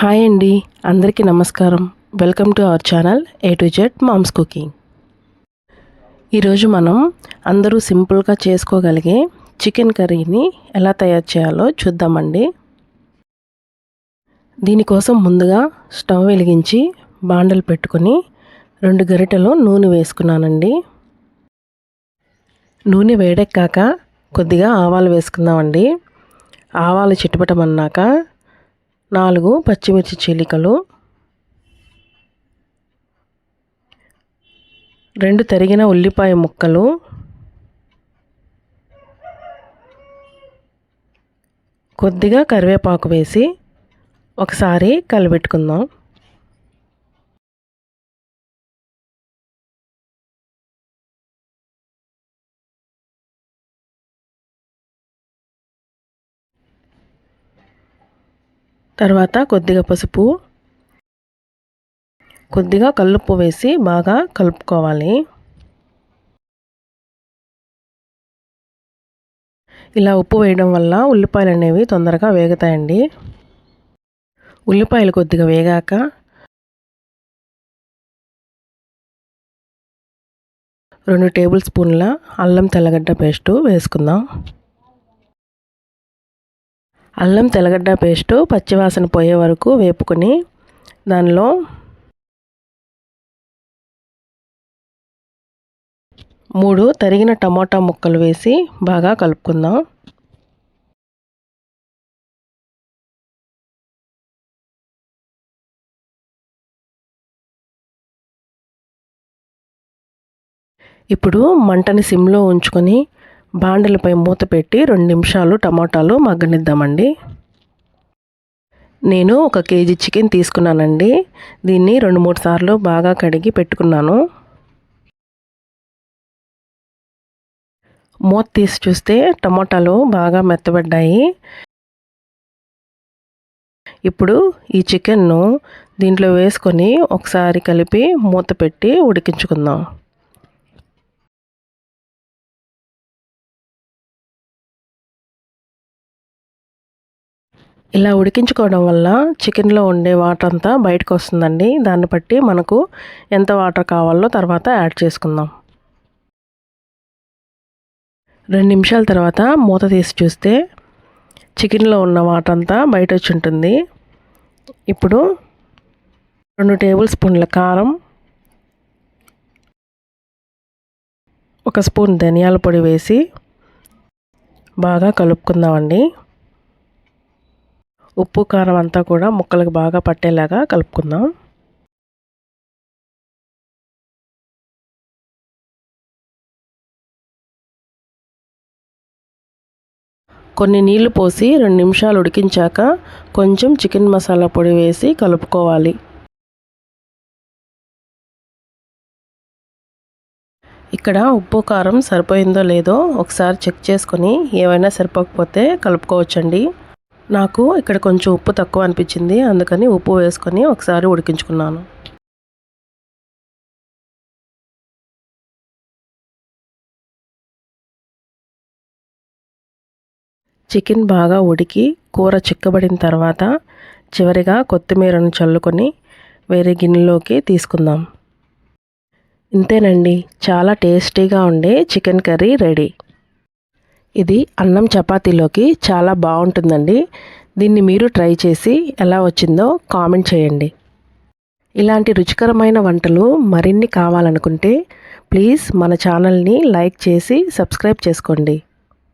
Hi అండి. అందరికీ నమస్కారం. Welcome to our channel A to Z moms cooking ఈరోజు మనం అందరూ సింపుల్గా చేసుకోగలిగే చికెన్ కర్రీని ఎలా తయారు చేయాలో చూద్దామండి. దీనికోసం ముందుగా స్టవ్ వెలిగించి బాండలు పెట్టుకొని రెండు గరిటెలు నూనె వేసుకున్నానండి. నూనె వేడెక్కాక కొద్దిగా ఆవాలు వేసుకుందామండి. ఆవాలు చిట్టుపటమన్నాక నాలుగు పచ్చిమిర్చి చీలికలు. రెండు తరిగిన ఉల్లిపాయ ముక్కలు. కొద్దిగా కరివేపాకు వేసి ఒకసారి కలిపెట్టుకుందాం తర్వాత కొద్దిగా పసుపు కొద్దిగా కల్లుప్పు వేసి బాగా కలుపుకోవాలి. ఇలా ఉప్పు వేయడం వల్ల ఉల్లిపాయలు అనేవి తొందరగా వేగుతాయండి. ఉల్లిపాయలు కొద్దిగా వేగాక రెండు టేబుల్ స్పూన్ల అల్లం తెల్లగడ్డ పేస్టు వేసుకుందాం. అల్లం తెల్లగడ్డ పేస్టు పచ్చివాసన పోయే వరకు వేపుకొని దానిలో మూడు తరిగిన టమాటా ముక్కలు వేసి బాగా కలుపుకుందాం. ఇప్పుడు మంటని సిమ్లో ఉంచుకొని బాండలపై మూత పెట్టి రెండు నిమిషాలు టమాటాలు మగ్గనిద్దామండి. నేను ఒక కేజీ చికెన్ తీసుకున్నానండి. దీన్ని రెండు మూడు సార్లు బాగా కడిగి పెట్టుకున్నాను. మూత తీసి చూస్తే టమాటాలు బాగా మెత్తబడ్డాయి. ఇప్పుడు ఈ చికెన్ను దీంట్లో వేసుకొని ఒకసారి కలిపి మూత పెట్టి ఉడికించుకుందాం. ఇలా ఉడికించుకోవడం వల్ల చికెన్లో ఉండే వాటర్ అంతా బయటకు వస్తుందండి. దాన్ని బట్టి మనకు ఎంత వాటర్ కావాలో తర్వాత యాడ్ చేసుకుందాం. రెండు నిమిషాల తర్వాత మూత తీసి చూస్తే చికెన్లో ఉన్న వాటర్ అంతా బయట వచ్చి ఉంటుంది. ఇప్పుడు రెండు టేబుల్ స్పూన్ల కారం ఒక స్పూన్ ధనియాల పొడి వేసి బాగా కలుపుకుందామండి. ఉప్పు కారం అంతా కూడా ముక్కలకు బాగా పట్టేలాగా కలుపుకుందాం. కొన్ని నీళ్ళు పోసి రెండు నిమిషాలు ఉడికించాక కొంచెం చికెన్ మసాలా పొడి వేసి కలుపుకోవాలి. ఇక్కడ ఉప్పు కారం సరిపోయిందో లేదో ఒకసారి చెక్ చేసుకొని ఏమైనా సరిపోకపోతే కలుపుకోవచ్చండి. నాకు ఇక్కడ కొంచెం ఉప్పు తక్కువ అనిపించింది అందుకని ఉప్పు వేసుకొని ఒకసారి ఉడికించుకున్నాను. చికెన్ బాగా ఉడికి కూర చిక్కబడిన తర్వాత చివరిగా కొత్తిమీరను చల్లుకొని వేరే గిన్నెలోకి తీసుకుందాం. ఇంతేనండి చాలా టేస్టీగా ఉండే చికెన్ కర్రీ రెడీ. ఇది అన్నం చపాతీలోకి చాలా బాగుంటుందండి. దీన్ని మీరు ట్రై చేసి ఎలా వచ్చిందో కామెంట్ చేయండి. ఇలాంటి రుచికరమైన వంటలు మరిన్ని కావాలనుకుంటే ప్లీజ్ మన ఛానల్ని లైక్ చేసి సబ్స్క్రైబ్ చేసుకోండి.